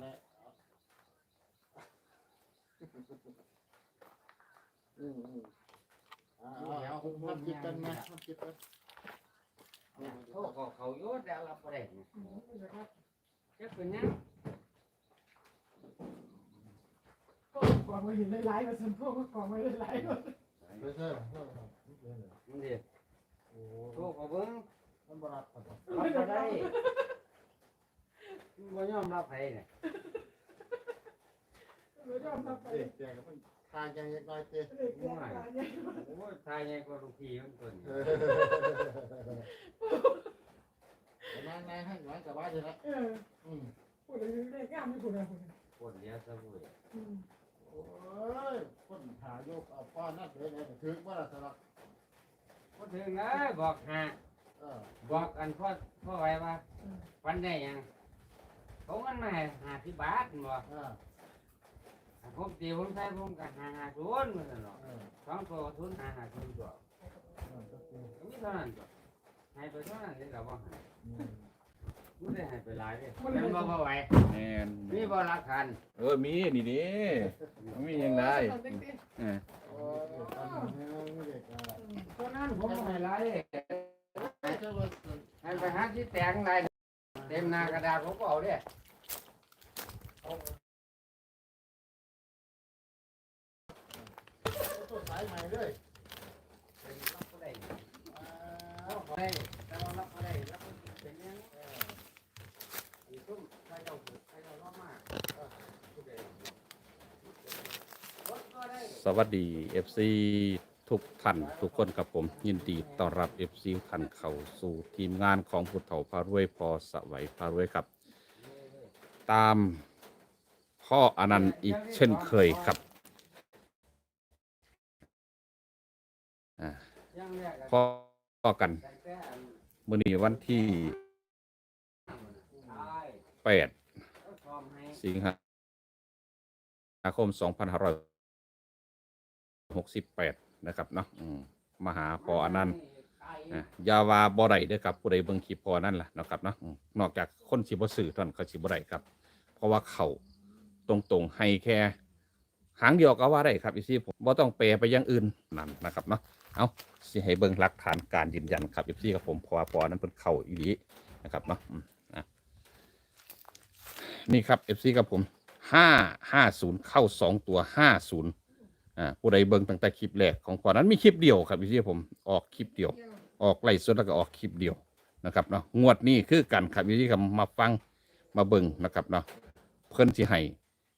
แหละอืมอืมอ่าเอาเอามันคิดกันไหมมันคิดกันเนี่ยโทษเขาเขาโยนแล้วเราบ่ได้เนี่ยจะเป็นหยังก็กองไว้เห็นหลายๆมาสันพวกก็กองไว้หลายๆมาไม่ใช่ไม่ใช่ไม่ใช่มันเด็ดโอ้โทษขาเบิ่งมันบรับครับรับบ่ได้ บ่ยอมรับให้เนี่ยเรายอมรับไปเด็กแก่กับมันทางยังยังน้อยเจ๊เด็กแก่ตายเนี่ยโอ้ยทายใหญ่กว่าลูกพี่มันตัวนี้นายนายให้หน่อยสบายเลยนะเอออืมพูดเลยเด็กงามไม่พูดอะไรพูดคนเดียวซะบุยอืมโอ้ยคนหาโยกเอาป้อนนั่นเลยไงถึงว่าละสลักบ่ถึงนะบอกหาเออบอกกันพ่อพ่อไว้ว่าวันได้หยัง เขามันมาให้50บาทบ่เออผมตีผมใช้ผมก็หาหาทุนมันเนาะเออสองตัวทุนหาหาทุนตัวเออก็คือก็มีเท่านั้นตัวให้ไปเท่านั้นเดี๋ยวเราบ่ให้อืมไม่ได้ให้ไปหลายเลยมันบ่บ่ไหวแม่นมีบ่รักคันเออมีนี่ดิมันมียังได้เออโอ้ยทำให้ไม่เด็กอะตัวนั้นผมบ่ให้หลายเลยไอ้เจ้าว่าให้ไปหาที่แตงหลายเต็มหน้ากระดาษผมก็เอาเด้ ตัวสายใหม่เลยรับบ่ได้อ่ารับบ่ได้แต่ว่ารับบ่ได้รับเป็นยังเอออีกทุ่มใครเราใครเรารอบมากเออผู้ใดรถก็ได้ สวัสดี FC ทุกท่านทุกคนครับผม ยินดีต้อนรับ FC ทุกท่านเข้าสู่ทีมงานของพุทธเถาพารวยพอสวัยพารวยครับ ตามพ่ออนันต์อีกเช่นเคยครับ ยังแรกอะพ่อกันแต่แต่อันมื้อนี้วันที่8ก็พร้อมให้สิงหาคม2568นะครับเนาะมาหาพออนันต์ยาวาบ่ได้เด้อครับผู้ใดเบิ่งคลิปพอนั่นล่ะนะครับเนาะนอกจากคนสิบ่ซื้อท่านเขาสิบ่ได้ครับ เพราะว่าเขาตรงๆให้แค่หางเดียวก็ว่าได้ครับอีซี่ผมบ่ต้องแปลไปอย่างอื่นนั่นนะครับเนาะ เอาสิให้เบิ่งหลักฐานการยืนยันครับอีซี่กับผมพราะว่าพอนั้นเพิ่นเข้าอีหลีนะครับเนาะนี่ครับ FC กับผม550เข้า2ตัว50อ่าผู้ใดเบิ่งตั้งแต่คลิปแรกของพอนั้นมีคลิปเดียวครับอีซี่ผมออกคลิปเดียว ออกไล่สดแล้วก็ออกคลิปเดียวนะครับเนาะงวดนี้คือกันครับวิธีคำมาฟังมาเบิ่งนะครับเนาะเพิ่นสิให้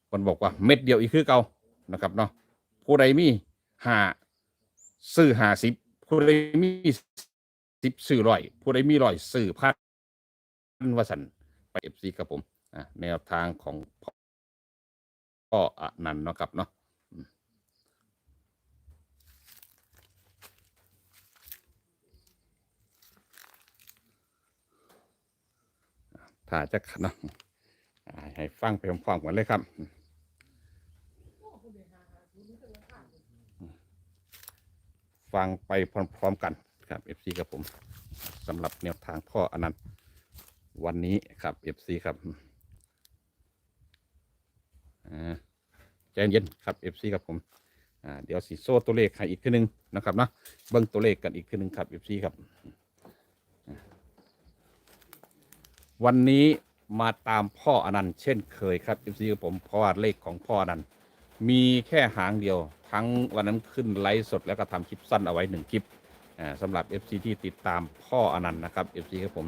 เพิ่นบอกว่าเม็ดเดียวอีกคือเก่านะครับเนาะผู้ใดมีหา ซื้อหาสิบผู้ใดมีสิบซื้อร้อยผู้ใดมีร้อยซื้อพันวสันไปเอฟซีครับผมแนวทางของพ่อออนันต์เนาะครับเนาะถ้าจะเนาะให้ฟังไปพร้อมๆกันเลยครับ ฟังไปพร้อมๆกันครับ FC ครับผมสำหรับแนวทางพ่ออนันต์วันนี้ครับ FC ครับใจเย็นครับ FC ครับผมเดี๋ยวสีโซ่ตัวเลขให้อีกทีหนึงนะครับนะเบิ้งตัวเลขกันอีกทีหนึงครับ FC ครับ วันนี้มาตามพ่ออนันต์เช่นเคยครับ FC กับผมเพราะว่าเลขของพ่ออนันต์ มีแค่หางเดียว ทั้งวันนั้นขึ้นไลฟ์สดแล้วก็ทำคลิปสั้นเอาไว้หนึ่งคลิปอ่าสำหรับ FC ที่ติดตามพ่ออนันต์นะครับ FC ครับผม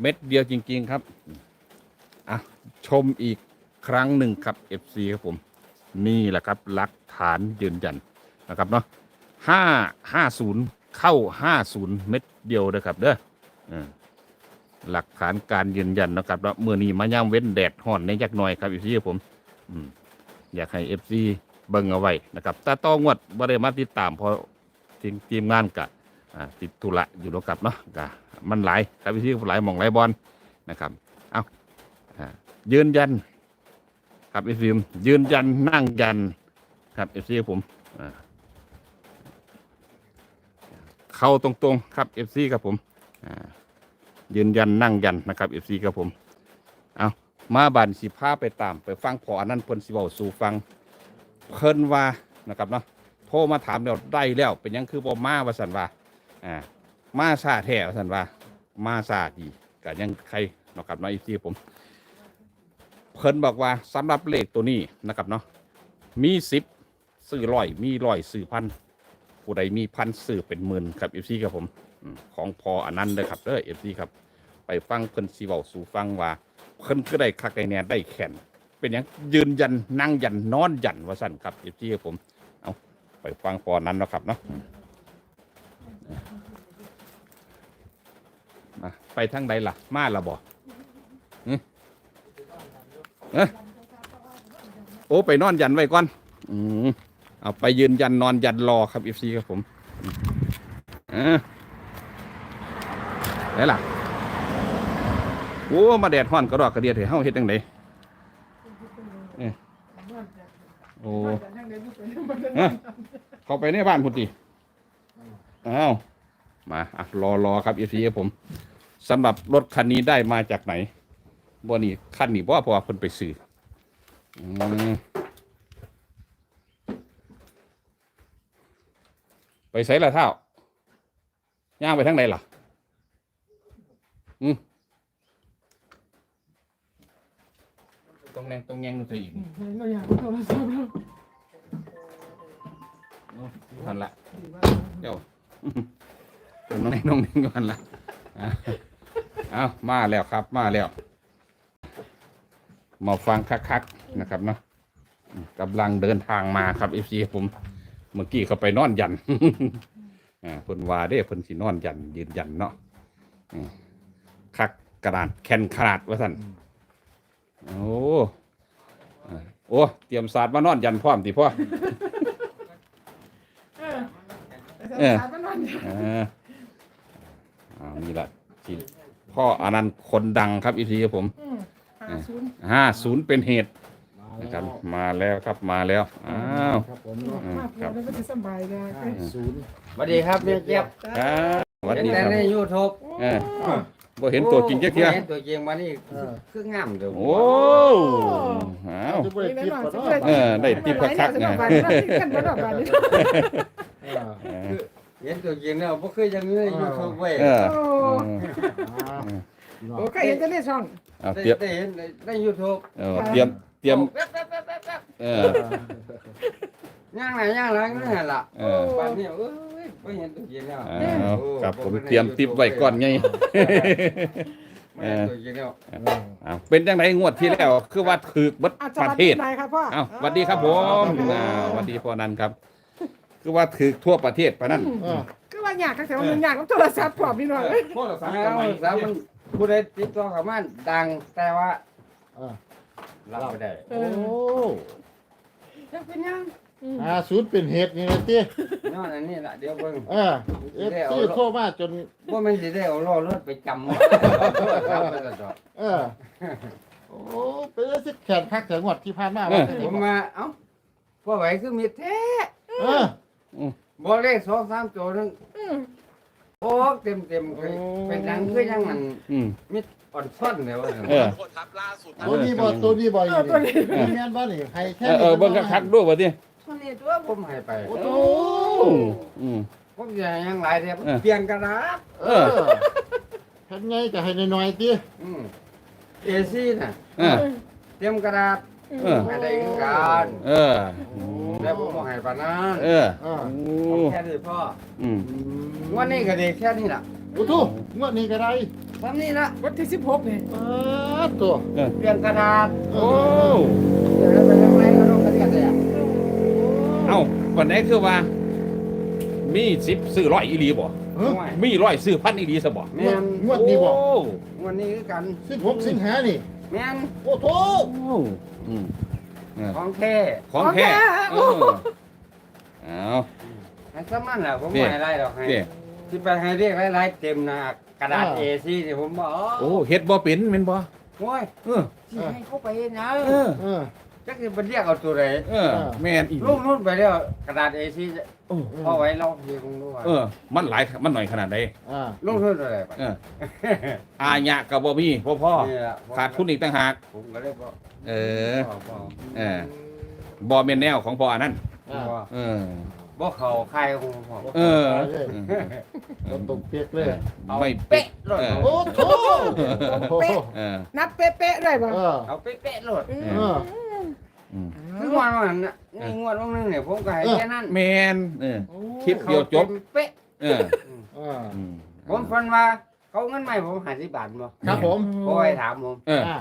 เม็ดเดียวจริง ๆ ครับอะชมอีกครั้งหนึ่งครับ FC ครับผม นี่แหละครับหลักฐานยืนยันนะครับเนาะห้าห้าศูนย์เข้าห้าศูนย์เม็ดเดียวนะครับเด้อหลักฐานการยืนยันนะครับว่าเมื่อนี้มาย่ามเว้นแดดห่อนในยักหน่อยครับอีซีผม อืม อยากให้เอฟซีเบิ่งเอาไว้นะครับแต่ต้องวดบ่ได้มาติดตามเพราะทีมทีมงานกะติดธุระอยู่แล้วกับเนาะกะมันหลายครับอีซีหลายหมองหลายบอลนะครับเอายืนยัน ครับเอฟซียืนยันนั่งยันครับเอฟซีผมเข้าตรงๆครับเอฟซีครับผมยืนยันนั่งยันนะครับ FC ครับผมเอา มาบันสิพาไปตาม ไปฟังพออันนั้นเพิ่นสิเว้าสู่ฟังเพิ่นว่านะครับเนาะโทรมาถามแล้วได้แล้ว เป็นหยังคือบ่มาว่าซั่นว่าอ่ามาซาแท้ว่าซั่นว่า มาซาดีก็ยังใครเนาะครับเนาะอีที่ผม เพิ่นบอกว่าสำหรับเลขตัวนี้นะครับเนาะมีสิบซื้อร้อยมีร้อยซื้อพันผู้ใดมีพันซื้อเป็นหมื่นครับเอฟซีครับผมอืมของพออันนั้นเลยครับเด้อเอฟซีครับ ไปฟังเพิ่นสีเว้าสู่ฟังว่า เพิ่นก็ได้คักได้แน่ได้แขนเป็นหยังยืนยันนั่งยันนอนยันว่าสั่นครับเอฟซีครับผมเอาไปฟังพอนั้นนะครับเนาะมาไปทางใดล่ะ มาละบ่โอ้ไปนอนยันไว้ก่อน อืมเอาไปยืนยันนอนยันรอครับเอฟซีครับผมอืมอ่าได้ล่ะ อ้มาแดดฮ้อนกระดอกกระเดียดเถอะเฮาเฮ็ดจังไดโอ้เข้าไปในบ้านพุ่นติอ้าวมาอะรอรอครับเอฟซีผมสำหรับรถคันนี้ได้มาจากไหนบ่นี่คันนี้บ่เพราะว่าเพิ่นไปซื้ออืมไปใส่ละเท่าย่างไปทางไหนล่ะ อืม ตรงแนงตรงแยงนู่นสิอีกเราอยากโทรศัพท์เราทันละเดี๋ยวตรงน้องแนงน้องแนงกันละอะเอามาแล้วครับ มาแล้ว มาฟังคักๆนะครับเนาะอืมกำลังเดินทางมาครับเอฟซีผม เมื่อกี้เขาไปนอนยันอ่าเพิ่นว่าเด้เพิ่นสินอนยันยืนยันเนาะอืมคักกระดาษแคนขนาดว่าสั่น โอ้อ่าโอ้เตรียมศาสตร์มานอนยันพร้อมติพ่อเออสารมันนอนอยู่อ่าอ่านี่แหละที่พ่ออนันต์คนดังครับอีทีครับผมอืมหาศูนย์ห้าศูนย์เป็นเหตุนะครับ มาแล้วครับมาแล้วอ้าวครับผมอืมมาครับแล้วก็จะสบายเลยศูนย์สวัสดีครับเรียกเจี๊ยบครับสวัสเห็นดีแต่ครับในยูทูบเออ บ่เห็นตัวจริงจักเทียเห็นตัวจริงมานี่คืองามเด้อโอ้อ้าว จะไปติดปะเนาะเออได้ติดคักๆไงไงกันบ่ดอกบาดนี้เออเออเห็นตัวจริงแล้วบ่เคยอยังนี้ในยูทูบเว้ยเออโอ้อ่าพี่น้องโอเคเห็นจะได้ช่องเอาได้เตรียมได้เห็นในยูทูบเออเตรียมเตรียมแป๊บแป๊บแป๊บแป๊บแป๊บเออ ย่างไหนย่างหลังนั่นล่ะเออ บ้านนี้เอ้ย บ่เห็นตัวจริงแล้วเอาครับผมเตรียมติปไว้ก่อนไงบ่เห็นตัวจริงแล้วอ้าวเป็นจังไดงวดที่แล้ว คือว่าถือเบัดอาจประเทศ นายครับพ่ออ้าวสวัสดีครับผมอ่าสวัสดีพ่อนันครับ คือว่าถือทั่วประเทศปะนั่นเออก็ว่าอยากแต่ว่ามันอยากกับโทรศัพท์พร้อมพี่น้องเอ้ยโทรศัพท์แล้วสามมันผู้ใดติดต่อเข้ามาดังแต่ว่าเออรับไม่ได้เอโอ้อยังเป็นยัง อืมอ่าศูนย์เป็นเหตุนี่นะเตี้ยย้อนอันนี้ล่ะเดี๋ยวเบิ่งเออเอฟซีโทรมาจน ว่ามันสิได้เอาล้อรถไปจำครับไปตลอดเออ โอ้เป็นสิแขนคักแต่งวดที่ผ่านมาว่าจะผได้มมาเอ้าพ่อไหวคือมีแท้เออบอกเลขสองสามตัวนึงอืมโอ้เต็มเต็มๆเลยเป็นดังคือยังมันอืม มิดอ่อนซ่อนเลยว่าเออตัวนี้บ่ตัวนี้บ่อเอยู่อตัวนี้นี่แม่นบ่นี่ให้แค่เออเออเบิ่งคักๆด้วยว่าดิ ช่วงนี้ตัวผมให้ไปโอ้โอ้อืม ผมจะยังหลายเดียวเออ เปลี่ยนกระดาษเออ เฮ็ดไงก็ให้น้อยๆติอืมเอซี่น่ะ เออ เตรียมกระดาษเออ ให้ได้คือกันเออแต่ผมบ่ให้ปานนั้นเอออ่าโอ้เอาแค่นี้พ่ออืมวันนี้ก็ดีแค่นี้ล่ะโอ้โหงวดนี้ก็ได้ทำนี่ละวันที่สิบหกนี่เออตัว เปลี่ยนกระดาษโอ้ เอ้าวันนี้คือว่า มีสิบซื้อร้อยอีหลีบ่เฮ้ยมีร้อยซื้อพันอีหลีซะบ่แม่นงวดนี้บ่ โอ้วันนี้คือกัน16สิงหานี่ แม่นโอ้โหโอ้อืมเออของแท้ของแท้เออเอาให้ซ้ำนั่นแหละผมนี่ไม่ให้ไรหรอกให้เด้ที่ไปให้เรียกหลายๆเต็มหน้ากระดาษ A4 นี่ผมบอกโอ้เฮ็ดบ่เป็นแม่นบ่โอ้ยเออสิให้เขาไปนะเออเออ จักสิเป็นเรียกเอาตัวไหนเออ แม่นอีกลูกนู่นไปแล้วกระดาษ A4 โอ้พอไว้เราเพียงดูว่าเออ มันหลายมันหน่อยขนาดใดอ่าลูกนู่นอะไรไปเอออาญะก็บ่มีพ่อพ่อนี่ล่ะขาดทุนอีกต่างหาก ผมก็เลยบอกเออ บอกบอกเออ บ่แม่นแนวของพ่ออันนั้นอ่าบอกเออ บอกเขาใครของผมเออก็ตกเปียกเลยเอาไม่เป๊ะรถเออ โอ้โถโอ้โหเออนับเป๊ะๆด้วยบ่เออเอาเป๊ะๆรถอืมเอออืม คืองวดวันน่ะนี่งวดวันนึงเนี่ยผมก็ให้แค่นั้นแม่นเออ คลิปเดียวจบขาต็มเป๊ะ เอออ่าอืมผมฟันว่า เขาเงินใหม่ผมหาสิบบาทบ่ครับผมเพราะไอ้ถามผมเออ อ่า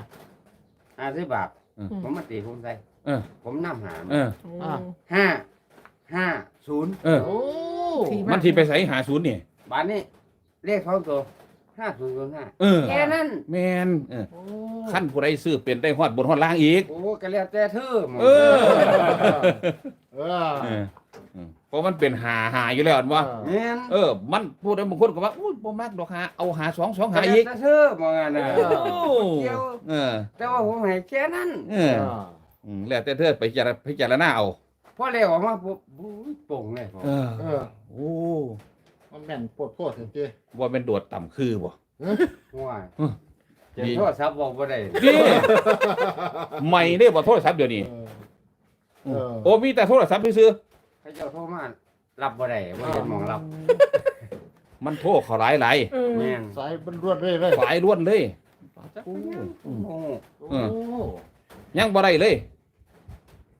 หาสิบบาทอืมผมมาตีผมใส่เออ ผมนำหาเออ อ่า ห้าห้าศูนย์เออ โอ้ มันที่ไปใส่หาศูนย์นี่ บาทนี้เลขเขาตัว ห้าศูนย์ศูนย์ห้าเออแค่นั้นแม่นเออโอ้ขั้นผู้ใดซื้อเป็นได้ฮอดบนฮอดล่างอีก โอ้ก็แล้วแต่เธอหมดเออ เออเออเออเพราะมันเป็นหาหาอยู่แล้วอันว่าแม่นเออ มันพูดได้บางคนก็ว่าอุ้ยบ่มักดอกหาเอาหาสองสองก็หาแล้วอีกแต่เธอมองกันนะโอ้เกี่ยวเออแต่ว่าผมให้แค่นั้นเอเออออืมแล้วแต่เธอไปพิจารพิจารณาเอาพอเลขออกมาปุ๊บบู๊ยโป่งเลยผมเออเออ โอ้ มันแม่นปวดโคตรจริงว่าเป็นโดดต่ำคือบ่ว่าเออเจ็บโทษซับบอกบ่ได้นี่ใหม่เด้บ่โทรศัพท์เดี๋ยวๆนี้เออเออโอ้มีแต่โทรศัพท์ซื้อเขาเจ้าโทรมารับบ่ได้บ่เห็นหมองรับๆมันโทรเขาหลายหลายเออแม่นสายมันรวดเรื่อยเลยหลายล้วนเลยจักเป็นหยังโอ้โหโอ้ยังบ่ได้เลย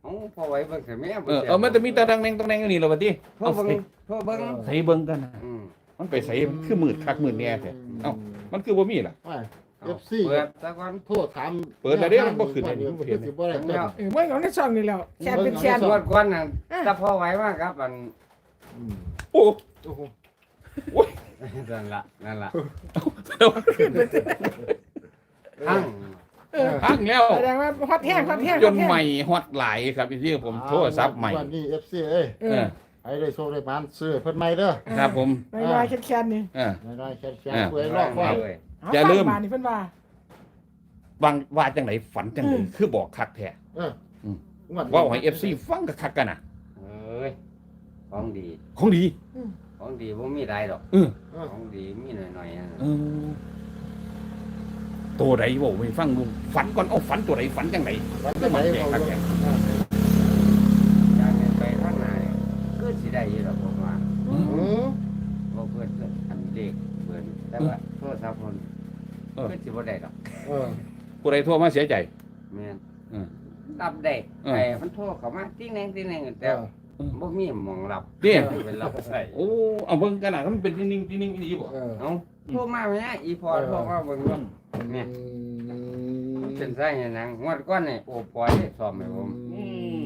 เอาพอไว้เบิ่งแต่แม่เออเอามันจะมีตาดังแดงตังแดงอยู่นี่ล่ะบัดนี้โทรเอาเบิ่งใส่โทรเบิ่งใส่เบิ่งกันนะอืมมันไปใส่มันคือมืดคักมืดแน่แท้เอ้ามันคือบ่มีล่ะไม่เอา FC เปิดซะก่อน โทษถามเปิดแล้วเด้มันบ่ขึ้นให้มันบ่เห็นสิบ่ได้เติมเออเมื่อของในช่องนี่แล้วแชร์เป็นแชร์ งวดก่อนน่ะถ้าพอไว้ว่าครับอันอืมโอ้ โอ้โหนั่นล่ะนั่นล่ะเอทั้อง เออพังแล้วแสดงว่าฮอตแห้งฮอตแห้งจนใหม่ฮอตหลายครับพี่ที่ผมโทรศัพท์ใหม่วันนี้ FC เอ้ยเอเอออให้ได้โชคได้มานซื้อเพิ่นใหม่เด้อครับผมไม่ว่าแค่ๆนี่เออน้อยๆแค่อ่าๆเพื่อให้รอบคอยเลยเอย่าลืมฟังบานนี่เพิ่นว่าบางว่าจังไหนฝันจังไหนอืมคือบอกคักแท้เอออมงวดนี้ว่าให้ FC ฟังก็คักกันน่ะเอ้ยของดีของดีของดีบ่มีได้ดอกเออเออของดีมีหน่อยๆ นะเออตัวใดบ่ไปฟังดูฝันก่อนเอาฝันตัวใดฝันจังไหนวันจะไหนแจกเอาคักเแท้จากนี้ไปทางไหนก็สิได้อยู่ดอกผมว่าอืมบ่เพิ่นอันเลขเพิ่นแต่ว่าโทรศัพท์เพิ่นก็สิบ่ได้ดอกเออผู้ใดโทรมาเสียใจแม่นอืมรับได้อืมไอ้มันโทรเข้ามาติ้งแนงติ้งแนงแต่บ่มีหมองรับนี่เป็นรับใส่โอ้เอาเบิ่งกันน่ะมันเป็นนิ่งๆนิ่งๆอีบ่เออเอ้า โทรมาแม่อีพอโทรมาเบิ่งว่าเนี่ยมันเป็นไส้หยังงวดก่อนนี่โอ้ปล่อยให้สอบให้ผมอืม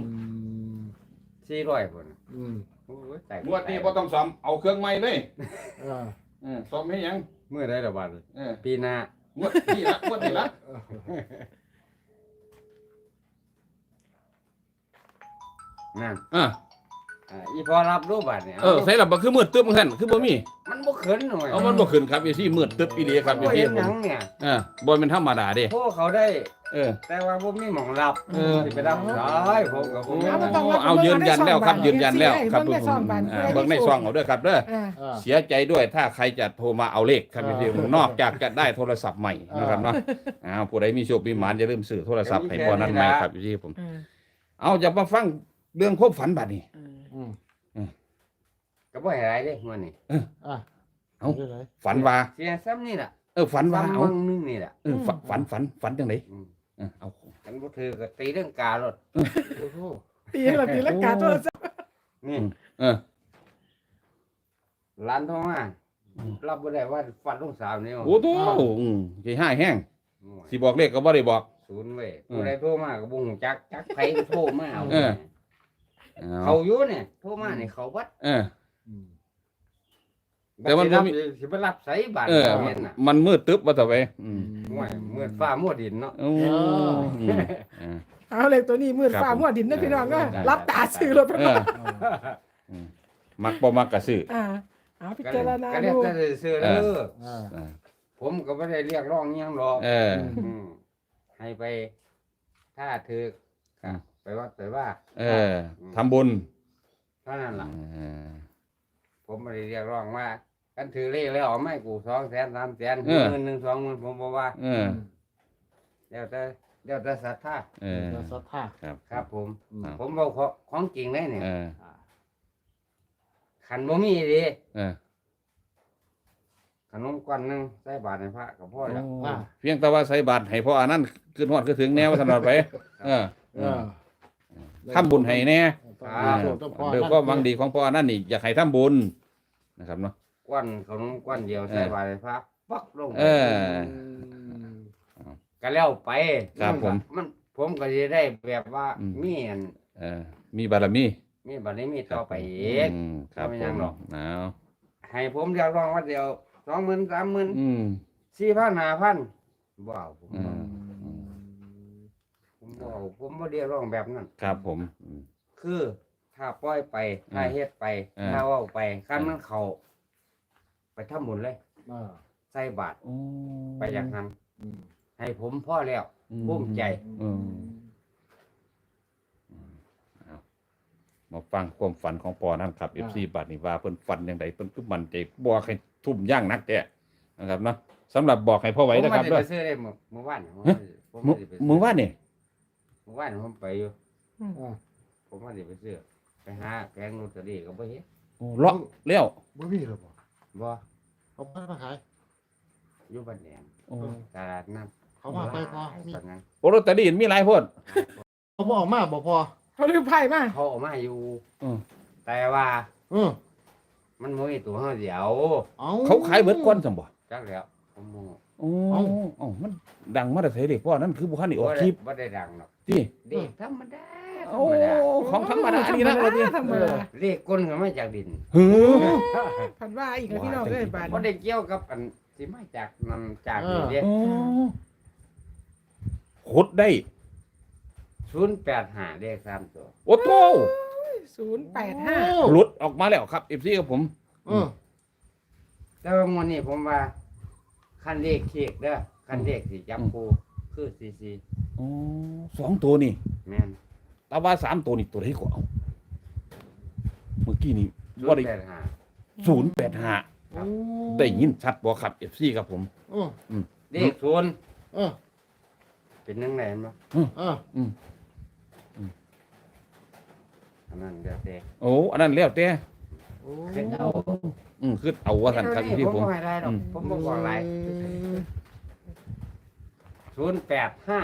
400พุ่นอืมโอ้ยตายงวดนี้บ่ต้องซ่อมเอาเครื่องใหม่เลยเออเออซ่อมให้หยังมื้อใดละบาดเออปีหน้างวดนี้ละงวดนี้ละนั่นอะ อ่าอีพอรับรูปบาดเนี่ยเออใส่ละบ่คือมืดตึ๊บจังซั่นคือบ่มีมันบ่ขึ้นหน่อยเอามันบ่ขึ้นครับอีซี่มืดตึ๊บอีหลีครับอีบ่ซี่เห็นหยังเนี่ยเออบ่แม่นธรรมดาเด้โทรเขาได้ เออ แต่ว่าผมมีหมองรับเออ สิไปรับได้ผมกับผมเอามาต้องโอ้เอายืนยันแล้วครับยืนยันแล้วครับเบิ่งในช่องบานอ่าเบิ่งในซองเอาด้วยครับเด้อ อ่า อ่า เสียใจด้วยถ้าใครจะโทรมาเอาเลขครับพี่พี่นอกจากจะได้โทรศัพท์ใหม่นะครับเนาะอ้าวผู้ใดมีโชคมีหมานอย่าลืมซื้อโทรศัพท์ให้พอนั้นใหม่ครับพี่ผมอ่าเอาจะมาฟังเรื่องความฝันบัดนี้ อืม ก็บ่ให้หลายเด้มื้อนี้อะเอาดี๋ยวไหน ฝันว่า เสียซ้ำนี่ล่ะเออฝันว่าซ้ำเอาวังนึงนี่ล่ะเออฝันฝันฝันฝันจังไดอืมเออเอากันบ่ถือก็ตีเรื่องการถโอ้โหตีละตีละกาโทรศัพท์นี่เออ ร้านโทรมาอืม รับบ่ได้ว่าฟันลูกสาวนี่โอ้โหอืมสิห้าแห้งสิบอกเลขก็บ่ได้บอก ศูนย์เว้ยอืมผู้ใดโทรมาก็บ่ฮู้จักจักไผโทรมาเอาเออเขาอยู่เนี่ยโทรมาเนี่ยเขาวัดเอออืม แต่มันบ่มี สิไปรับไสบาทเออ เห็นน่ะมันมืดตึ๊บว่าแต่ไปอืมม่วยมืดฟ้ามัวดินเนาะ โอ้อืมเออเอาเลยตัวนี้มืดครับฟ้ามัวดินนะพี่น้องก็ได้ รับตาซื้อรถไปเอออืมมักบ่มักก็ซื้ออ่าเอาพิก็จารณาเรียดูกแต่ซื้อเด้ออ่าเออผมก็ไม่ได้เรียกร้องอิหยังหรอกเออมให้ไป ถ้าถือคก็ไปวัดไปว่าเออทำบุญเท่านั้นล่ะ เออผมไม่ได้เรียกร้องว่า กันถือเลขแล้วเอาไม่กูสองแสนสามแสนเออ หมื่นหนึ่งสองหมื่นผมบอกว่าเออแล้วแต่แล้วแต่ศรัทธาเออจะศรัทธาครับ ครับ ผม อืมครับ ผมบอกของของจริงเลยเนี่ยเออขันบ่มีดีเออ ขนมก้อนหนึงใส่บาตรในพระกับพ่อแล้วโอ้เพียงแต่ว่าใส่บาตรให้พ่ออันนั้นขึ้นฮอดคือถึงแนวสำหรับไป เออเออทำบุญให้แน่ ต้องมีโชคต้องพอเดี๋ยวก็หวังดีของพ่ออันนั้นนี่อยากให้ทำบุญนะครับเนาะ ก้อนขนมก้อนเดียวใส่บาตรในพระปักลงเออ ก็แล้วไปครับผม มันผมก็จะได้แบบว่าอืม มีอันเออมีบารมีมีบัดนี้มีต่อไปอีกอืมครับไม่ผยังมหรอกหนาวให้ผมเรียกร้องว่าเดียวสองหมื่นสามหมื่นอืม สี่พันห้าพันว้าวผมอืบ่ม ผมบ่เอาผมบ่เรียกร้องแบบนั้น ครับผมอืม คือถ้าปล่อยไป ถ้าอืมเฮ็ดไป เออถ้าเว้าไปคันเออมันเข้า ไปทำบุญเลยเออใส่บาตรโอ้ไปอย่างนั้นอืมให้ผมพ่อแล้วอืภูมิใจ อืม มาฟังความฝันของปอนั่นครับ FC บัตรนี่ว่าเพิ่นฝันอย่างไรเพิ่นคือมันใจบอกให้ทุ่มย่างนักแท้นะครับเนาะสำหรับบอกให้พ่อไว้นะครับผมเด้ไม่อได้ไปซื้อได้มื้อมื้อวานผมฮะผมมื้อไม่ได้ไปซื้มื้อว่านนี่มื้อวานผมไปอยู่เออผมไม่ได้ไปซื้อไปหาแผงลอตเตอรี่ก็บ่เห็นโอ้เลาะแล้วบ่มีหรอบ่ บ่เขาบ่ได้มาขาย อยู่บ้านแดงโอ้ตลาดนัดเขามาไปพอมีตอนนั้นโอ้ลอตเตอรี่มีหลายโพดเขาบ่ออกมาบ่พอเขาลืมไพ่มาเขาเออกมาอยู่ อืมแต่ว่าเออมันบ่มีตัวเฮาเดียวเอาเขาขายเบิดก่อนจังบ่จักแล้วผมบ่โอ้เอ้าเอ้ามันดังมาแต่ไสเด็กพ่อนั่นคือบ่ทันได้ออกบ่คได้ลิป บ่ได้ดังหรอก ที่เด็กธรรมดาธรโอ้รมดาของธรรมดานี่นะธรรมดาธรรมดาเลขก้นก็มาจากดินหือพันว่าอีกแล้วพี่น้องเอ้ยบาดบ่ได้เกี่ยวกับอันที่มาจากนำจากนี่เด้โอ้ขุดได้ 085เลขสามตัว โอ้โตศูนย์แปดห้าหลุดออกมาแล้วครับ FC กับผม เออ แต่ว่ามื้อนี้ผมว่าคันเลขเค้กเด้อคันเลขสิจับคู่คือ44โอ้สองตัวนี่แม่นแต่ว่าสามตัวนี่ตัวไหนก็เอาเมื่อกี้นี่ว่าได้085ศูนย์แปดห้าโอ้ได้ยินชัดบ่ครับ FC ครับผม เออเลขศูนย์เออเป็นจังได๋บ่เอออันนั้นเดี๋ยวแต่โอ้อันนั้นแล้วแต่โอ้ขึ้นเอาอืมคือเอาว่าท่านครับนี่ที่ผมผมบ่ให้ได้ดอกอืม ผมบ่บอกหลายศูนย์แปดห้า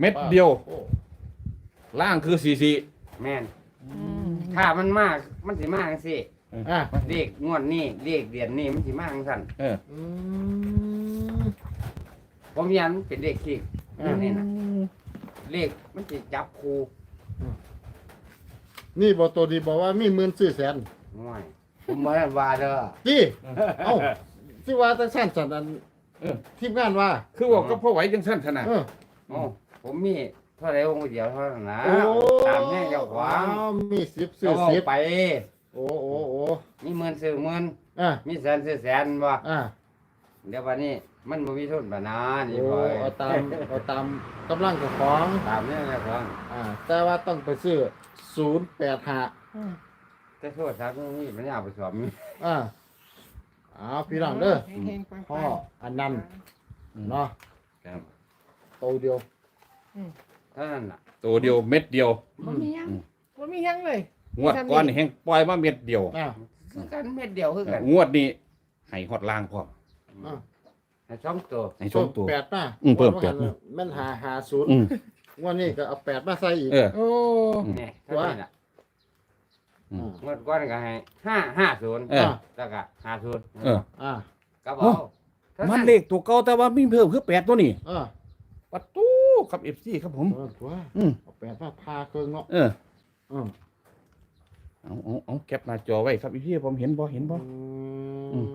เม็ดเดียวโอ้ล่างคือสี่สี่แม่นถ้ามันมากมันสิมากจังซี่อะเลขงวดนี้เลขเดือนนี้มันสิมากจังซั่นเอออืมผมยันเป็นเลขคิกอ่านี่นะเลขมันสิจับคู่นี่บ่ตัวดีบอกว่ามีหมื่นสี่แสนง่วยผมบ่ได้ว่าเด้อจีเอ้าที่ว่าแต่สั้นสันอันทีมงานว่า คือบอกก็พ่อไหวจังสั้นขนาดเออ โอ้ ผมมีเท่าไหร่องค์เดียวเท่านั้นนะโอ้ตามแม่เจ้าขวางอ้วมีสิบซื้เอาอสิบไป โอ้โอ้โอ้มีหมื่นซื้อหมื่นอะมีแสนซื้อแสนบ่อะเดี๋ยววันนี้มันบ่มีทุนปานนั้นนี่โอ้บ่เอาตามเอาตามกำลังของของตามนี่แหละครับอ่าแต่ว่าต้องไปซื้อศูนย์แปดห้าแต่โทษครับนี่มันอยากไปสอบมีอ่าเอาพี่น้องเด้อเฮงๆปังๆพ่ออันนั้นเนาะครับ โตเดียว เท่านั้นล่ะ ตัวเดียวเม็ดเดียว บ่มียังบ่มียังเลย งวดก้อนนี่แห้งปล่อยมาเม็ดเดียว อ่า คือกันเม็ดเดียวคือกันงวดนี้ให้ฮอดล่างพร้อมอ่า ให้สองตัวให้ชมตัว แปดมาอืมเพิ่มแปดมา มันหาหาศูนย์อืมวันนี้ก็เอาแปดมาใส่อีกเออ โอ้นี่เท่านี้ล่ะอืม งวดก้อนก็ให้ห้าห้าศูนย์เออ แล้วก็ห้าศูนย์เออ อ่าก็บอกท่ามันเลขตัวเก่าแต่ว่ามีเพิ่มคือแปดตัวนี้อ่า ปัดตู้ ครับ FC ครับผม เออตัวอืม เอาแปดมาพาเครื่องเนาะเอออืมเอาเอาเอาแคปหน้าจอไว้ครับพี่ผมเห็นบ่เห็นบ่ อืม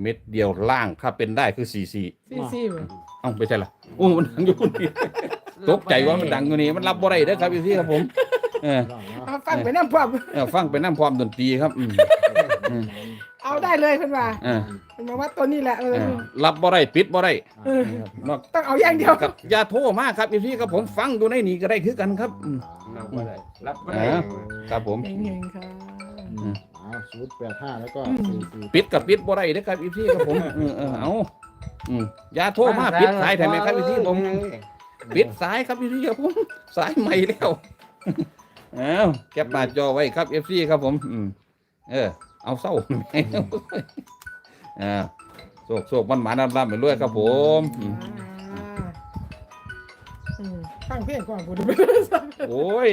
เม็ดเดียวล่างถ้าเป็นได้คือสี่สี่ซี่ซี่บ่เอ้าไม่ใช่ล่ะโอ้มันดังอยู่นี่ตกใจว่ามันดังอยู่นี่มันรับบ่ได้เด้อครับพี่ครับผมเออเอาฟังไปน้ำพร้อม เออฟังไปน้ำความดนตรีครับอืม อืม เอาเอาได้เลยเพิ่นว่าเออเพิ่นบอกว่าตัวนี้แหละเออเออรับบ่ได้ปิดบ่ได้เออนอกต้องเอาอย่างเดียวกับอย่าโทรมาครับอีพี่กับผมฟังดูในนี่ก็ได้คือกันครับอืมเราบ่ได้รับบ่ได้อ่า ครับผม เฮงๆค่ะอ่าศูนย์แปดห้าแล้วก็อืม สี่สี่ปิดกับปิดบ่ได้เด้อครับอีพี่ครับผมเออเออเอาอืมอย่าโทรมาปิดสายแทนไหมครับอีพี่ผม ปิดสายครับอีพี่ครับผมสายใหม่แล้ว เอาแคปหน้าจอไว้ครับเอฟซีครับผม อืมเออ เอาเศร้าอ่าโศกโศกมันหมาน้ำลำไปเรื่อยครับผมอืมอ่าอืมฟังเพลงก่อนพูดโอ้ย